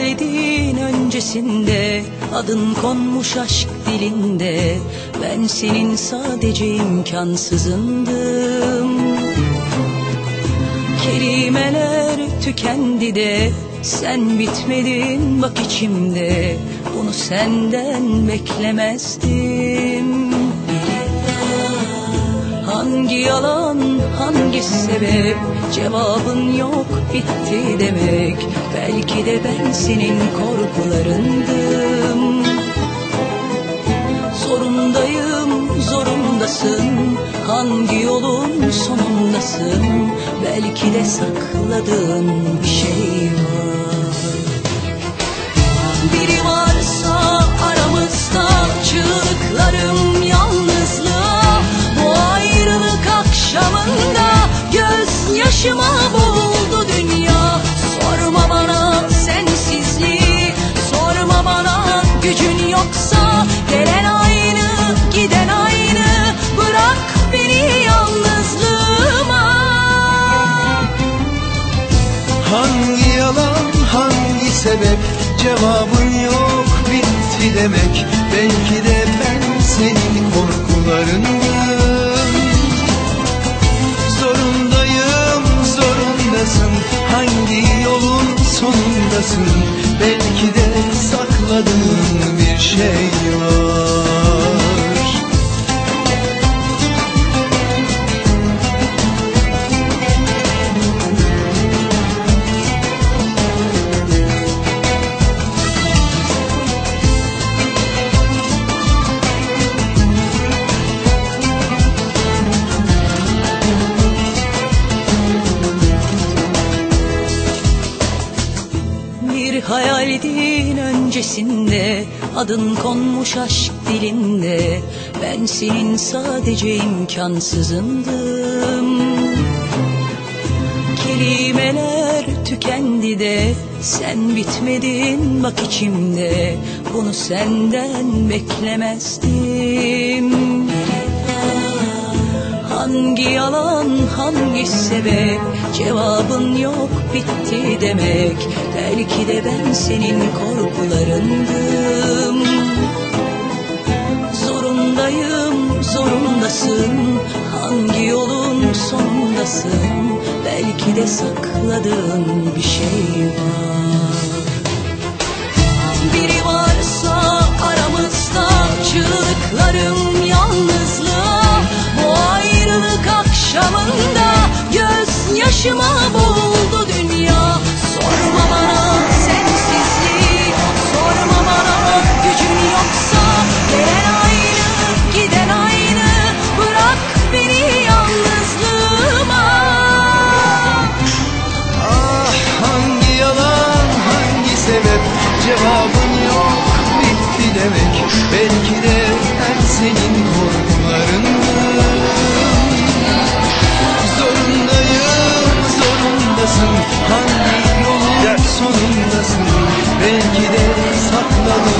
verdin öncesinde Adın konmuş aşk dilinde. Ben senin sadece imkansızındım. Kelimeler tükendi de Sen bitmedin bak içimde. Bunu senden beklemezdim. Hangi yalan hangi sebep? Cevabın yok, bitti demek. Belki de ben senin korkularındım. Zorundayım, zorundasın. Hangi yolun sonundasın? Belki de sakladığın bir şey var gözyaşıma boğuldu dünya. Sorma bana sensizliği, sorma bana gücün yoksa Gelen aynı, giden aynı, bırak beni yalnızlığıma. Hangi yalan, hangi sebep? Cevabın yok, bitti demek. Belki de ben senin korkularındım bir şey var Bir hayaldin öncesinde Adın konmuş aşk dilinde. Ben senin sadece imkansızındım. Kelimeler tükendi de Sen bitmedin bak içimde. Bunu senden beklemezdim. Hangi yalan, hangi sebep? Cevabın yok, bitti demek? Belki de ben senin korkularındım. Zorundayım, zorundasın. Hangi yolun sonundasın? Belki de sakladığın bir şey var. Biri varsa aramızda çığlıklarım yalnızlığa. Bu ayrılık akşamında gözyaşıma boğuldu sebep cevabın yok. Bitti demek. Belki de ben senin korkularındım zorundayım zorundasın. Hangi yolun sonundasın? Belki de sakladın